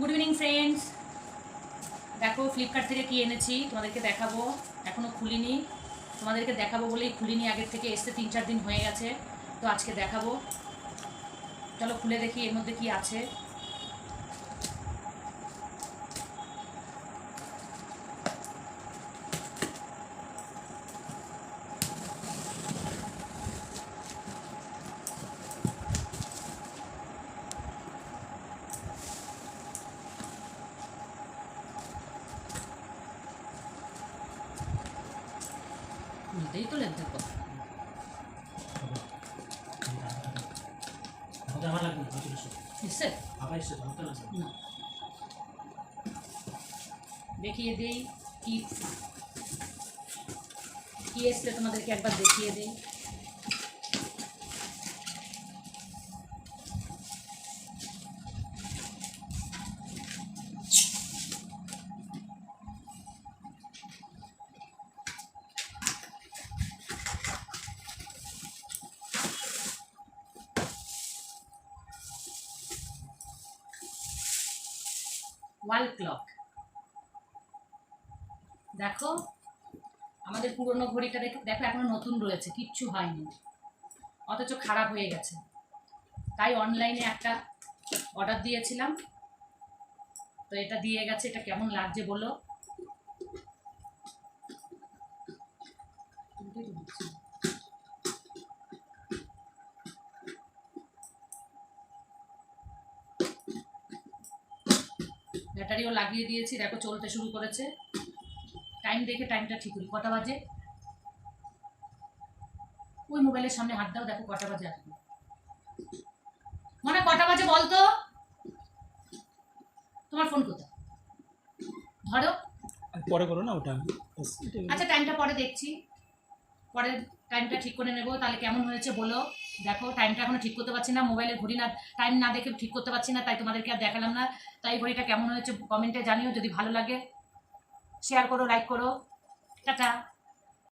Good evening friends দেখো Flipkart থেকে কি এনেছি? তোমাদেরকে দেখাবো। এখনও খুলিনি। তোমাদেরকে দেখাবো বলেই খুলিনি। আগের থেকে এসতে তিন চার দিন হয়ে গেছে। তো আজকে দেখাবো। চলো খুলে দেখি এর মধ্যে কি আছে। খুলতেই তো লেনতে কথা না। দেখিয়ে দেই কি এসছে তোমাদেরকে একবার দেখিয়ে দেই। Wall clock. দেখো, আমাদের পুরনো ঘড়িটা দেখো দেখো, এখনও নতুন রয়েছে, কিচ্ছু হয়নি। অথচ খারাপ হয়ে গেছে। তাই অনলাইনে একটা অর্ডার দিয়েছিলাম। তো এটা দিয়ে গেছে, এটা কেমন লাগছে বলো? ব্যাটারিও লাগিয়ে দিয়েছি দেখো চলতে শুরু করেছে। টাইম দেখে টাইমটা ঠিক করি কটা বাজে? ওই মোবাইলের সামনে হাত দাও দেখো কটা বাজে আসবে মনে কটা বাজে বলতো? তোমার ফোন কোথায়? ধরো। পরে করো না ওটা আচ্ছা টাইমটা পরে দেখছি। পরে টাইমটা ঠিক করে নেব। তাহলে কেমন হয়েছে বলো? দেখো টাইমটা এখনও ঠিক করতে পারছি না। মোবাইলে ঘড়ি না টাইম না দেখে ঠিক করতে পারছি না, তাই তোমাদেরকে আর দেখালাম না। তাই ঘড়িটা কেমন হয়েছে কমেন্টে জানিও। যদি ভালো লাগে শেয়ার করো লাইক করো। টাটা।